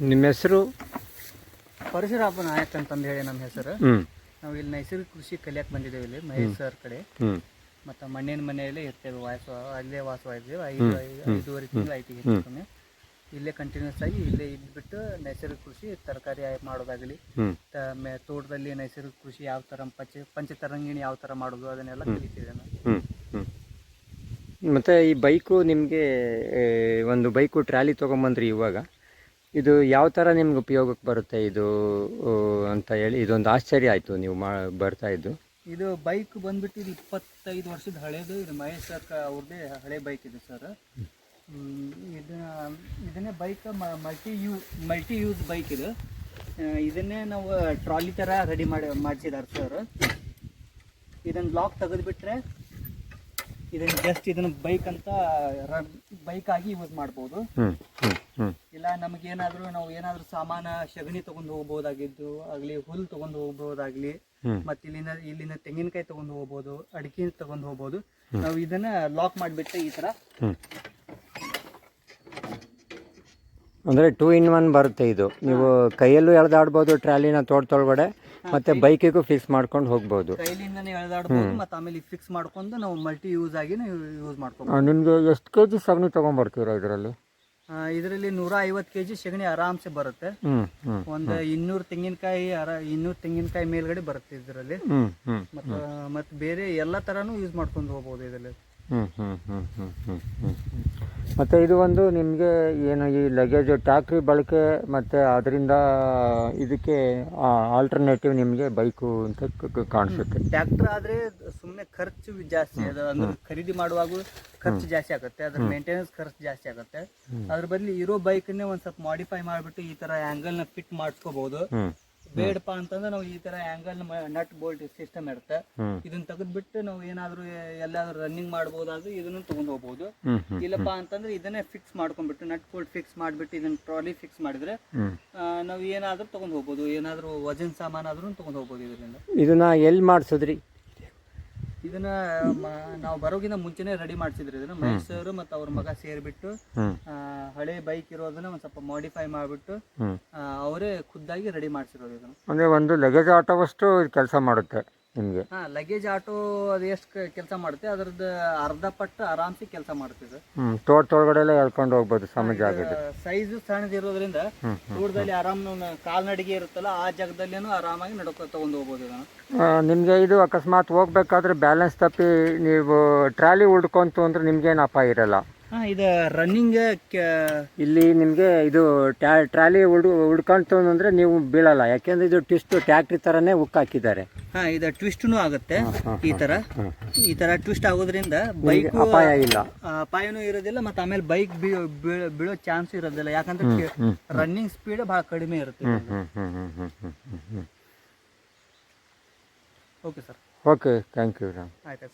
ನಿಮ್ಮ ಹೆಸರು? ಪರಶುರಾಪ ನಾಯಕ್ ಅಂತಂದು ಹೇಳಿ ನಮ್ಮ ಹೆಸರು. ನಾವು ಇಲ್ಲಿ ನೈಸರ್ಗಿಕ ಕೃಷಿ ಕಲಿಯಕ್ಕೆ ಬಂದಿದ್ದೇವೆ ಇಲ್ಲಿ ಮಹೇಶ್ ಸರ್ ಕಡೆ ಮತ್ತೆ ಮಣ್ಣಿನ ಮನೆಯಲ್ಲೇ ಇರ್ತೇವೆ ವಾಸ ಅಲ್ಲೇ ವಾಸವಾಗಿದ್ದೇವೆ. ಐದು ಐದು- ಐದೂವರೆ ತಿಂಗಳು ಐತಿ ಹೆಚ್ಚು ಕಮ್ಮಿ. ಇಲ್ಲೇ ಕಂಟಿನ್ಯೂಸ್ ಆಗಿ ಇಲ್ಲೇ ಇದ್ಬಿಟ್ಟು ನೈಸರ್ಗಿಕ ಕೃಷಿ ತರಕಾರಿ ಮಾಡೋದಾಗಲಿ. ತೋಟದಲ್ಲಿ ನೈಸರ್ಗಿಕ ಕೃಷಿ ಯಾವ ಥರ ಪಂಚ ಪಂಚತರಂಗಿಣಿ ಯಾವ ಥರ ಮಾಡೋದು ಅದನ್ನೆಲ್ಲ ಕಲಿತೀವಿ ನಾವು. ಮತ್ತು ಈ ಬೈಕು ನಿಮಗೆ ಒಂದು ಬೈಕು ಟ್ರಾಲಿ ತೊಗೊಂಬಂದ್ರಿ ಇವಾಗ? ಇದು ಯಾವ ಥರ ನಿಮ್ಗೆ ಉಪಯೋಗಕ್ಕೆ ಬರುತ್ತೆ ಇದು ಅಂತ ಹೇಳಿ ಇದೊಂದು ಆಶ್ಚರ್ಯ ಆಯಿತು ನೀವು ಮಾ ಬರ್ತಾ ಇದ್ದು. ಇದು ಬೈಕ್ ಬಂದ್ಬಿಟ್ಟು ಇದು ಇಪ್ಪತ್ತೈದು ವರ್ಷದ ಹಳೇದು ಇದು ಮಹೇಶ್ ಸರ್ ಅವ್ರದ್ದೇ ಹಳೆ ಬೈಕ್ ಇದೆ ಸರ್. ಇದನ್ನ ಇದನ್ನೇ ಬೈಕ್ ಮಲ್ಟಿ ಯೂ ಮಲ್ಟಿ ಯೂಸ್ ಬೈಕ್ ಇದು. ಇದನ್ನೇ ನಾವು ಟ್ರಾಲಿ ಥರ ರೆಡಿ ಮಾಡಿ ಮಾಡಿಸಿದ್ದಾರೆ ಸರ್. ಇದನ್ನು ಲಾಕ್ ತೆಗೆದುಬಿಟ್ರೆ ಇದನ್ನು ಜಸ್ಟ್ ಇದನ್ನು ಬೈಕ್ ಅಂತ ಬೈಕ್ ಆಗಿ ಯೂಸ್ ಮಾಡ್ಬೋದು. ಇಲ್ಲ ನಮಗೇನಾದ್ರೂ ನಾವು ಏನಾದರೂ ಸಾಮಾನ ಸಗಣಿ ತಗೊಂಡು ಹೋಗ್ಬೋದಾಗಿದ್ದು ಆಗಲಿ ಹುಲ್ ತಗೊಂಡು ಹೋಗ್ಬೋದಾಗ್ಲಿ ಮತ್ತೆ ಇಲ್ಲಿನ ಇಲ್ಲಿಂದ ತೆಂಗಿನಕಾಯಿ ತಗೊಂಡು ಹೋಗ್ಬೋದು ಅಡಿಕೆ ತಗೊಂಡು ಹೋಗ್ಬೋದು ನಾವು ಇದನ್ನ ಲಾಕ್ ಮಾಡಿಬಿಟ್ಟು ಈ ತರ. ಅಂದ್ರೆ ಅಂದರೆ ಟೂ ಇನ್ ಒನ್ ಬರುತ್ತೆ ಇದು. ನೀವು ಕೈಯಲ್ಲೂ ಎಳೆದಾಡ್ಬೋದು ಟ್ರಾಲಿನ ತೋಟದೊಳಗಡೆ ಮತ್ತೆ ಬೈಕಿಗೂ ಫಿಕ್ಸ್ ಮಾಡ್ಕೊಂಡು ಹೋಗ್ಬೋದು. ಕೈಲಿಂದನೇ ಎಳೆದಾಡ್ಬೋದು ಮತ್ತೆ ಆಮೇಲೆ ಫಿಕ್ಸ್ ಮಾಡ್ಕೊಂಡು ನಾವು ಮಲ್ಟಿ ಯೂಸ್ ಆಗಿ ಯೂಸ್ ಮಾಡ್ಕೊಂಡು ನಿಮಗೆ ಎಷ್ಟು ಕೆ ಜಿ ಸಗಣಿ ತೊಗೊಂಬರ್ತೀರಾ ಇದರಲ್ಲಿ? ಇದರಲ್ಲಿ ನೂರ ಐವತ್ತು ಕೆ ಜಿ ಸೆಗಣಿ ಆರಾಮ್ಸೆ ಬರುತ್ತೆ. ಒಂದು ಇನ್ನೂರು ತೆಂಗಿನಕಾಯಿ ಇನ್ನೂರು ತೆಂಗಿನಕಾಯಿ ಮೇಲ್ಗಡೆ ಬರುತ್ತೆ ಇದರಲ್ಲಿ. ಮತ್ತೆ ಬೇರೆ ಎಲ್ಲ ತರಾನು ಯೂಸ್ ಮಾಡ್ಕೊಂಡು ಹೋಗ್ಬೋದು ಇದರಲ್ಲಿ. ಹ್ಞೂ ಹ್ಞೂ ಹ್ಞೂ ಹ್ಞೂ ಹ್ಞೂ ಹ್ಞೂ ಮತ್ತು ಇದು ಒಂದು ನಿಮಗೆ ಏನು ಈ ಲಗೇಜ್ ಟ್ಯಾಕ್ರಿ ಬಳಕೆ ಮತ್ತು ಅದರಿಂದ ಇದಕ್ಕೆ ಆಲ್ಟರ್ನೇಟಿವ್ ನಿಮಗೆ ಬೈಕು ಅಂತ ಕಾಣಿಸುತ್ತೆ. ಟ್ರ್ಯಾಕ್ಟರ್ ಆದ್ರೆ ಸುಮ್ಮನೆ ಖರ್ಚು ಜಾಸ್ತಿ. ಅದು ಅಂದ್ರೆ ಖರೀದಿ ಮಾಡುವಾಗ ಖರ್ಚು ಜಾಸ್ತಿ ಆಗುತ್ತೆ. ಅದ್ರ ಮೇಂಟೆನೆನ್ಸ್ ಖರ್ಚು ಜಾಸ್ತಿ ಆಗುತ್ತೆ. ಅದ್ರ ಬದಲು ಇರೋ ಬೈಕನ್ನೇ ಒಂದ್ ಸ್ವಲ್ಪ ಮಾಡಿಫೈ ಮಾಡಿಬಿಟ್ಟು ಈ ತರ ಆಂಗಲ್ನ ಫಿಟ್ ಮಾಡ್ಕೋಬಹುದು ಹ್ಞೂ ಬೇಡಪ್ಪ ಅಂತಂದ್ರೆ ನಾವು ಈ ತರ ಆಂಗಲ್ ನಟ್ ಬೋಲ್ಟ್ ಸಿಸ್ಟಮ್ ಇರುತ್ತೆ. ಇದನ್ನ ತೆಗೆದ್ಬಿಟ್ಟು ನಾವು ಏನಾದ್ರು ಎಲ್ಲಾದ್ರೂ ರನ್ನಿಂಗ್ ಮಾಡಬಹುದಾದ್ರೆ ಇದನ್ನು ತಗೊಂಡ್ ಹೋಗ್ಬಹುದು ಇಲ್ಲಪ್ಪ ಅಂತಂದ್ರೆ ಇದನ್ನೇ ಫಿಕ್ಸ್ ಮಾಡ್ಕೊಂಡ್ಬಿಟ್ಟು ನಟ್ ಬೋಲ್ಟ್ ಫಿಕ್ಸ್ ಮಾಡ್ಬಿಟ್ಟು ಇದನ್ನ ಟ್ರಾಲಿ ಫಿಕ್ಸ್ ಮಾಡಿದ್ರೆ ನಾವು ಏನಾದ್ರೂ ತಗೊಂಡ್ ಹೋಗ್ಬೋದು. ಏನಾದ್ರೂ ವಜನ್ ಸಾಮಾನ್ ಆದ್ರೂ ತಗೊಂಡ್ ಹೋಗ್ಬೋದು ಇದರಿಂದ. ಇದನ್ನ ಎಲ್ಲಿ ಮಾಡಿಸಿದ್ರಿ? ಇದನ್ನ ನಾವು ಬರೋಗಿನ ಮುಂಚೆನೆ ರೆಡಿ ಮಾಡ್ಸಿದ್ರು ಇದನ್ನ. ಮೈಸೂರು ಮತ್ತ ಮತ್ತು ಅವ್ರ ಮಗ ಸೇರ್ಬಿಟ್ಟು ಹಳೆ ಬೈಕ್ ಇರೋದನ್ನ ಒಂದ್ ಸ್ವಲ್ಪ ಮಾಡಿಫೈ ಮಾಡಿಬಿಟ್ಟು ಅವರೇ ಖುದ್ದಾಗಿ ರೆಡಿ ಮಾಡಿಸಿರೋದು ಇದನ್ನು. ಅಂದರೆ ಒಂದು ಲಗೇಜ್ ಆಟೋವಷ್ಟು ಕೆಲಸ ಮಾಡುತ್ತೆ ನಿಮಗೆ. ಹಾಂ ಲಗೇಜ್ ಆಟೋ ಅದು ಎಷ್ಟು ಕೆಲಸ ಮಾಡುತ್ತೆ ಅದರದ್ದು ಅರ್ಧ ಪಟ್ಟು ಆರಾಮ್ಸಿ ಕೆಲಸ ಮಾಡುತ್ತೆ ಹ್ಞೂ ತೋಟದೊಳಗಡೆ ಎಲ್ಲ ಎಳ್ಕೊಂಡು ಹೋಗ್ಬೋದು ಸಮ ಜಾಗದಲ್ಲಿ ಸೈಜು ಸಣ್ಣದಿರೋದ್ರಿಂದ ತೋಟದಲ್ಲಿ ಆರಾಮ್ ಕಾಲ್ನಡಿಗೆ ಇರುತ್ತಲ್ಲ ಆ ಜಾಗದಲ್ಲೇನು ಆರಾಮಾಗಿ ನಡ್ಕೊ ತಗೊಂಡು ಹೋಗ್ಬೋದು ಇದನ್ನು. ನಿಮಗೆ ಇದು ಅಕಸ್ಮಾತ್ ಹೋಗ್ಬೇಕಾದ್ರೆ ಬ್ಯಾಲೆನ್ಸ್ ತಪ್ಪಿ ನೀವು ಟ್ರಾಲಿ ಉಳ್ಕೊಂತು ಅಂದ್ರೆ ನಿಮ್ಗೇನು ಅಪಾಯ ಇರಲ್ಲ. ಇದು ರನ್ನಿಂಗ್ ಇಲ್ಲಿ ನಿಮಗೆ ಇದು ಟ್ರಾಲಿ ಉಡ್ಕೊಂತು ಅಂದರೆ ನೀವು ಬೀಳಲ್ಲ. ಯಾಕೆಂದ್ರೆ ಇದು ಟ್ವಿಸ್ಟ್ ಟ್ಯಾಕ್ಟ್ರಿ ತರನೇ ಉಕ್ ಹಾಕಿದ್ದಾರೆ. ಹಾ ಇದು ಟ್ವಿಸ್ಟ್ನು ಆಗುತ್ತೆ ಈ ತರ. ಈ ತರ ಟ್ವಿಸ್ಟ್ ಆಗೋದ್ರಿಂದ ಬೈಕ್ ಅಪಾಯ ಇಲ್ಲ. ಅಪಾಯನೂ ಇರೋದಿಲ್ಲ ಮತ್ತೆ ಆಮೇಲೆ ಬೈಕ್ ಬೀಳೋ ಚಾನ್ಸ್ ಇರೋದಿಲ್ಲ. ಯಾಕಂದ್ರೆ ರನ್ನಿಂಗ್ ಸ್ಪೀಡ್ ಬಹಳ ಕಡಿಮೆ ಇರುತ್ತೆ okay sir okay thank you Ram ಆಯ್ತು